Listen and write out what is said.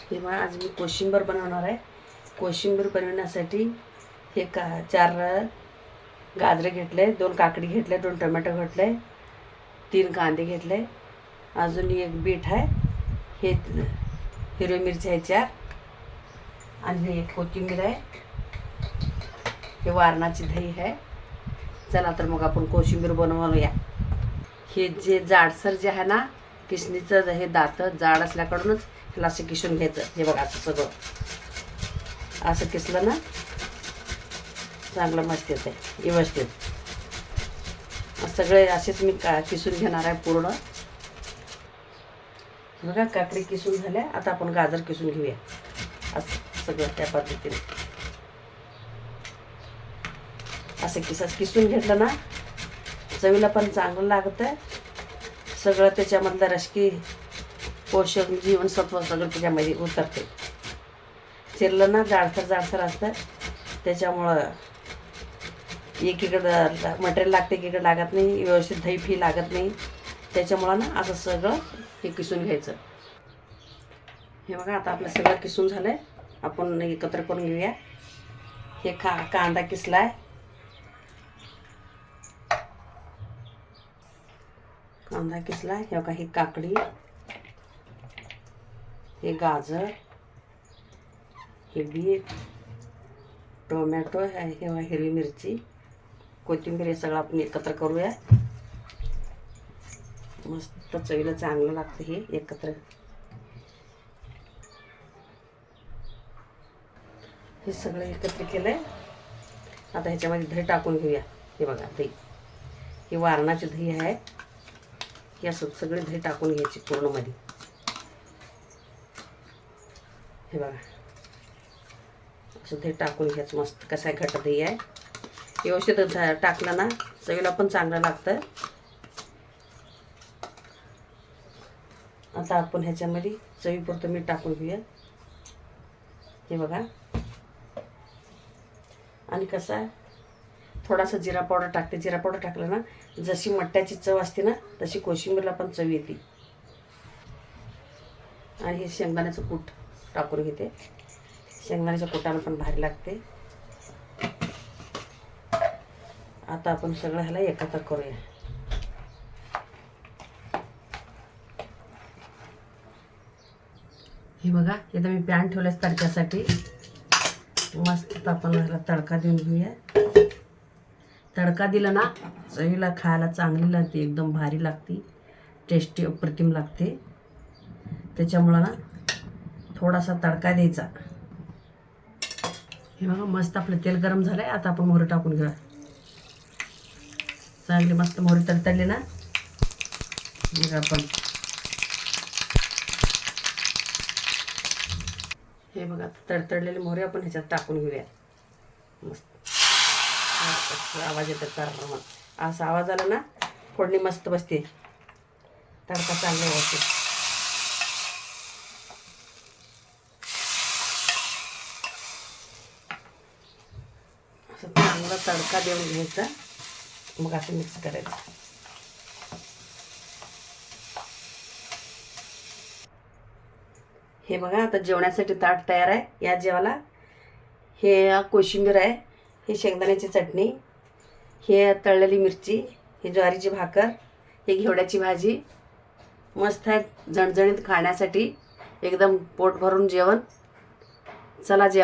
हे मग आज मी कोशिंबीर बनवणार आहे. कोशिंबीर बनवण्यासाठी हे का चार गाजरे घेतले दोन काकडी घेतले दोन टोमॅटो घेतले तीन कांदे घेतले अजून एक बीट आहे. हे हिरवी मिरची आहे चार आणि हे एक कोथिंबीर आहे. हे वारणाची दही आहे. चला तर मग आपण कोशिंबीर बनवूया. हे जे जाडसर जे आहे ना किसणीचं हे दातं जाड असल्याकडूनच ह्याला असं किसून घ्यायचं. हे बघा असं सगळं. असं किसलं ना चांगलं मस्त येतं व्यवस्थित. सगळे असेच मी का किसून घेणार आहे पूर्ण. बघा काकडी किसून झाल्या. आता आपण गाजर किसून घेऊया. असं सगळं त्या पद्धतीने. असं किस किसून घेतलं ना चवीला पण चांगलं लागतं सगळं त्याच्यामधलं रश्की पोषक जीवनसत्व सगळं त्याच्यामध्ये उतरते. चिरलं ना जाडसर जाडसर असतं. त्याच्यामुळं एकीकडं मटेरियल लागते एकीकडं लागत नाही. व्यवस्थित दही फी लागत नाही. त्याच्यामुळं ना असं सगळं हे किसून घ्यायचं. हे बघा आता आपलं सगळं किसून झालं आहे आपण एकत्र करून घेऊया. हे खा कांदा किसला आहे कांदा किसला हे काही काकडी हे गाजर हे बीट टोमॅटो ह्या हे हिरवी मिरची कोथिंबीर हे सगळं आपण एकत्र करूया. मस्त चवीला चांगलं लागतं हे एकत्र. हे सगळं एकत्र केलं आहे आता ह्याच्यामध्ये दही टाकून घेऊया. हे बघा दही. हे वारणाची दही आहे. हे असं सगळे दही टाकून घ्यायची पूर्णमध्ये. हे बघा. असं दही टाकून घ्यायचं मस्त कसं आहे. घट दही आहे व्यवस्थित टाकलं ना चवीला पण चांगलं लागतं. आता आपण ह्याच्यामध्ये चवीपुरतं मीठ टाकून घेऊया. हे बघा. आणि कसं आहे थोडासा जिरा पावडर टाकते. जिरा पावडर टाकलं ना जशी मट्ट्याची चव असते ना तशी कोशिंबीरला पण चव येते. आणि हे शेंगदाण्याचं कूट टाकून घेते. शेंगदाण्याच्या कुटाला पण भारी लागते. आता आपण सगळं ह्याला एकत्र करूया. हे बघा इथं मी पॅन ठेवल्यास तडक्यासाठी. मस्त आपण ह्याला तडका देऊन घेऊया. तडका दिला ना चवीला खायला चांगली लागते एकदम भारी लागते टेस्टी अप्रतिम लागते. त्याच्यामुळं ना थोडासा तडका द्यायचा. हे बघा मस्त आपलं तेल गरम झालं आहे आता आपण मोहरी टाकून घेऊया. चांगली मस्त मोहरी तडतडली ना मग आपण हे बघा तडतडलेली मोहरी आपण ह्याच्यात टाकून घेऊया. मस्त मस्त. आवाज येतो मग असा आवाज आला ना फोडणी मस्त बसते. तडका चांगला व्यवस्थित असं चांगला तडका देऊन घ्यायचा. मग असं मिक्स करायचं. हे बघा आता जेवण्यासाठी ताट तयार आहे. या जेवाला हे कोशिंबीर आहे. ही शेंगदाण्याची चटणी हे तळलेली मिरची ही ज्वारीची भाकर हे घेवड्याची भाजी. मस्त आहे झणझणीत खाण्यासाठी एकदम पोट भरून जेवण. चला जेव